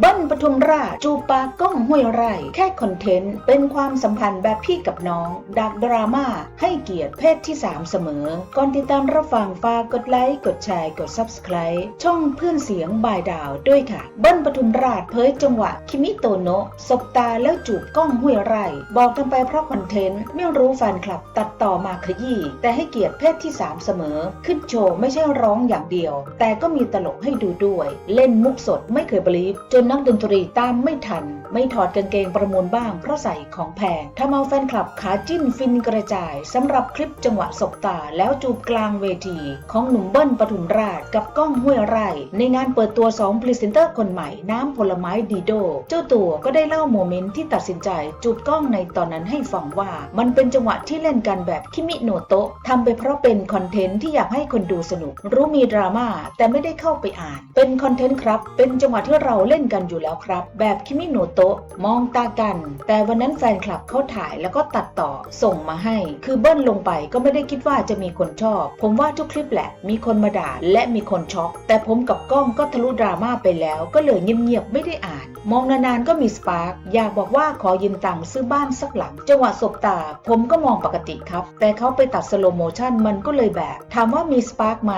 บิ้ลปทุมราชจูปากก้องห้วยไร่ แค่คอนเทนต์ เป็นความสัมพันธ์แบบพี่กับน้อง ดักดราม่าให้เกียรติเพศที่ 3 เสมอ ก่อนติดตามรับฟังฝากกดไลค์ กดแชร์ กด Subscribe ช่องเพื่อนเสียงบายดาวด้วยค่ะ เบิ้ลปทุมราชเผยจังหวะ คิมิโตโนะสบตาแล้วจูบก้องห้วยไร่ บอกกันไปเพราะคอนเทนต์ ไม่รู้แฟนคลับตัดต่อมาขยี้แต่ให้เกียรติเพศที่ 3 เสมอ ขึ้นโชว์ไม่ใช่ร้องอย่างเดียว แต่ก็มีตลกให้ดูด้วย เล่นมุกสดไม่เคยบลีฟจนนักดนตรีตามไม่ทัน ไม่ถอดกางเกงประมูลบ้างเพราะใส่ของแพงทำเอาแฟนคลับขาจิ้นฟินกระจายสำหรับคลิปจังหวะสบตาแล้วจูบกลางเวที ของหนุ่มเบิ้ลปทุมราชกับก้องห้วยไร่ ในงานเปิดตัว2พรีเซนเตอร์คนใหม่น้ำผลไม้ดีโด เจ้าตัวก็ได้เล่าโมเมนต์ที่ตัดสินใจจูบก้องในตอนนั้นให้ฟังว่า มันเป็นจังหวะที่เล่นกันแบบคิมิโนโตะทำไปเพราะเป็นคอนเทนต์ที่อยากให้คนดูสนุก รู้มีดราม่าแต่ไม่ได้เข้าไปอ่าน เป็นคอนเทนต์ครับ เป็นจังหวะที่เราเล่นกันอยู่แล้วครับ แบบคิมิโนโตะมองตากัน แต่วันนั้นแฟนคลับเขาถ่ายแล้วก็ตัดต่อส่งมาให้ คือเบิ้ลลงไปก็ไม่ได้คิดว่าจะมีคนชอบ ผมว่าทุกคลิปแหละ มีคนมาด่าและมีคนช็อก แต่ผมกับกล้องก็ทะลุดราม่าไปแล้ว ก็เลยเงียบๆไม่ได้อ่าน มองนานๆก็มีสปาร์กอยากบอกว่าขอยืมตังค์ซื้อบ้านสักหลังจังหวะสบตา ผมก็มองปกติครับ แต่เขาไปตัดสโลโมชันมันก็เลยแบบ ถามว่ามีสปาร์กไหม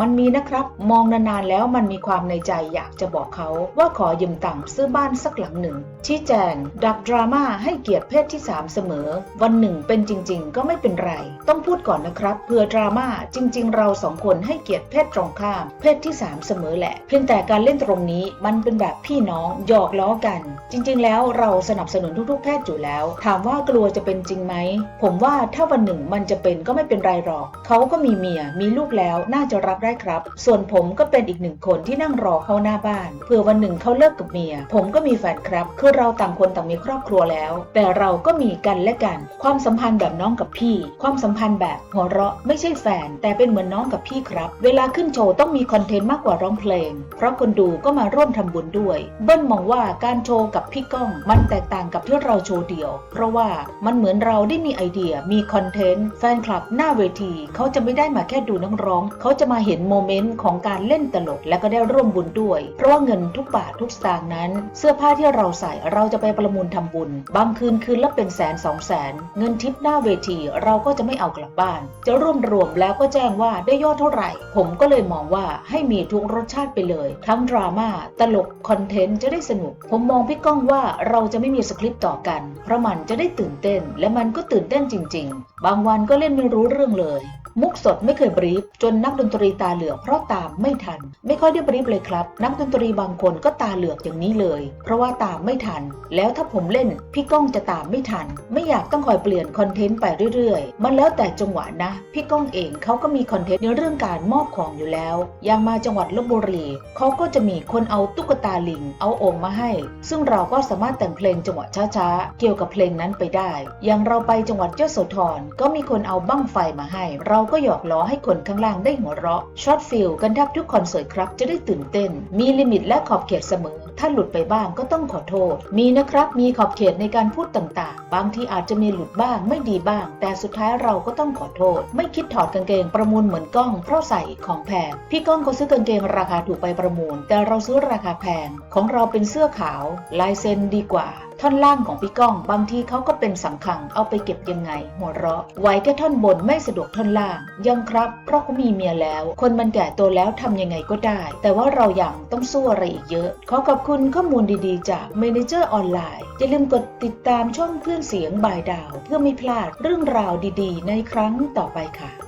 มันมีนะครับ มองนานๆแล้วมันมีความในใจอยากจะบอกเขาว่าขอยืมตังค์ซื้อบ้านสักหลังหนึ่ง ชี้แจง ดักดราม่าให้เกียรติเพศที่ 3 เสมอ วันหนึ่งเป็นจริง ๆ ก็ไม่เป็นไร ต้องพูดก่อนนะครับเผื่อดราม่าจริง ๆ เราสองคนให้เกียรติเพศตรงข้าม เพศที่ 3 เสมอแหละ เพียงแต่การเล่นตรงนี้มันเป็นแบบพี่น้องหยอกล้อกัน จริง ๆ แล้วเราสนับสนุนทุกๆ เพศอยู่แล้ว ถามว่ากลัวจะเป็นจริงไหมผมว่าถ้าวันหนึ่งมันจะเป็นก็ไม่เป็นไรหรอกเขาก็มีเมียมีลูกแล้วน่าจะรับได้ครับ ส่วนผมก็เป็นอีกหนึ่งคนที่นั่งรอเขาหน้าบ้านเผื่อวันหนึ่งเขาเลิกกับเมีย ผมก็มีแฟนครับ คือเราต่างคนต่างมีครอบครัวแล้ว แต่เราก็มีกันและกัน ความสัมพันธ์แบบน้องกับพี่ ความสัมพันธ์แบบหัวเราะไม่ใช่แฟน แต่เป็นเหมือนน้องกับพี่ครับ เวลาขึ้นโชว์ต้องมีคอนเทนต์มากกว่าร้องเพลง เพราะคนดูก็มาร่วมทำบุญด้วย เบิ้ลมองว่าการโชว์กับพี่ก้อง มันแตกต่างกับที่เราโชว์เดี่ยว เพราะว่ามันเหมือนเราได้มีไอเดีย มีคอนเทนต์ แฟนคลับหน้าเวที เขาจะไม่ได้มาแค่ดูนักร้อง เขาจะมาเห็นโมเมนต์ของการเล่นตลกและก็ได้ร่วมบุญด้วย เพราะว่าเงินทุกบาททุกสตางค์นั้น เสื้อผ้าที่เราใส่เราจะไปประมูลทำบุญ บางคืนคืนละเป็นแสนสองแสน เงินทิปหน้าเวทีเราก็จะไม่เอากลับบ้าน จะรวมรวมแล้วก็แจ้งว่าได้ยอดเท่าไหร่ ผมก็เลยมองว่าให้มีทุกรสชาติไปเลย ทั้งดราม่าตลกคอนเทนต์จะได้สนุก ผมมองพี่ก้องว่าเราจะไม่มีสคริปต์ต่อกัน เพราะมันจะได้ตื่นเต้น และมันก็ตื่นเต้นจริง ๆ บางวันก็เล่นไม่รู้เรื่องเลย มุกสดไม่เคยบรีฟจนนักดนตรีตาเหลือกเพราะตามไม่ทัน ไม่ค่อยได้บรีฟเลยครับ นักดนตรีบางคนก็ตาเหลือกอย่างนี้เลย เพราะว่าตามไม่ทัน แล้วถ้าผมเล่น พี่ก้องจะตามไม่ทัน ไม่อยากต้องคอยเปลี่ยนคอนเทนต์ไปเรื่อยๆ มันแล้วแต่จังหวะนะ พี่ก้องเองเขาก็มีคอนเทนต์ในเรื่องการมอบของอยู่แล้ว อย่างมาจังหวัดลบบุรีเขาก็จะมีคนเอาตุ๊กตาลิง เอาโอ่งมาให้ ซึ่งเราก็สามารถแต่งเพลงจังหวะช้าๆ เกี่ยวกับเพลงนั้นไปได้ อย่างเราไปจังหวัดยโสธรก็มีคนเอาบั้งไฟมาให้ เราก็หยอกล้อให้คนข้างล่างได้หัวเราะช็อตฟิลกันแทบทุกคอนเสิร์ตครับจะได้ตื่นเต้น มีลิมิตและขอบเขตเสมอ ถ้าหลุดไปบ้างก็ต้องขอโทษ มีนะครับมีขอบเขตในการพูดต่างๆ บางที่อาจจะมีหลุดบ้างไม่ดีบ้าง แต่สุดท้ายเราก็ต้องขอโทษ ไม่คิดถอดกางเกงประมูลเหมือนก้องเพราะใส่ของแพงพี่ก้องเขาซื้อกางเกงราคาถูกไปประมูล แต่เราซื้อราคาแพงของเราเป็นเสื้อขาว ลายเซ็นดีกว่า ท่อนล่างของพี่ก้อง บางทีเขาก็เป็นสังขังเอาไปเก็บยังไง หัวเราะไว้แค่ท่อนบนไม่สะดวกท่อนล่าง ยังครับ เพราะเขามีเมียแล้ว คนมันแก่ตัวแล้วทำยังไงก็ได้ แต่ว่าเรายัางต้องสู้อะไรอีกเยอะ ขอขอบคุณข้อมูลดีๆ จาก Manager ออนไลน์อย่าลืมกดติดตามช่องเพื่อนเสียงบายดาว เพื่อไม่พลาดเรื่องราวดีๆ ในครั้งต่อไปค่ะ